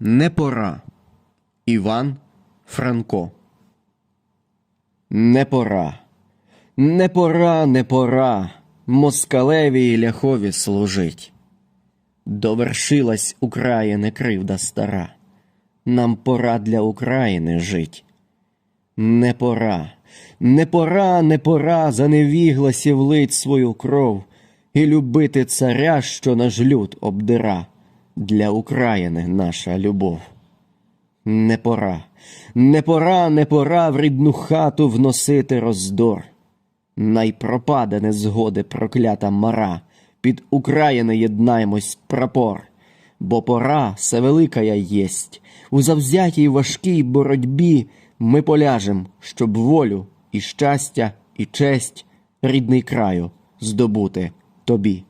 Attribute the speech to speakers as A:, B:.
A: Не пора. Іван Франко. Не пора. Не пора, не пора. Москалеві і ляхові служить. Довершилась України кривда стара. Нам пора для України жить. Не пора, не пора, не пора за невігласів лить свою кров і любити царя, що наш люд обдира. Для України наша любов. Не пора, не пора, не пора в рідну хату вносити роздор. Най пропаде незгоди проклята мара, під України єднаймось прапор, бо пора все великая єсть. У завзятій важкій боротьбі ми поляжем, щоб волю і щастя, і честь рідний краю здобути тобі.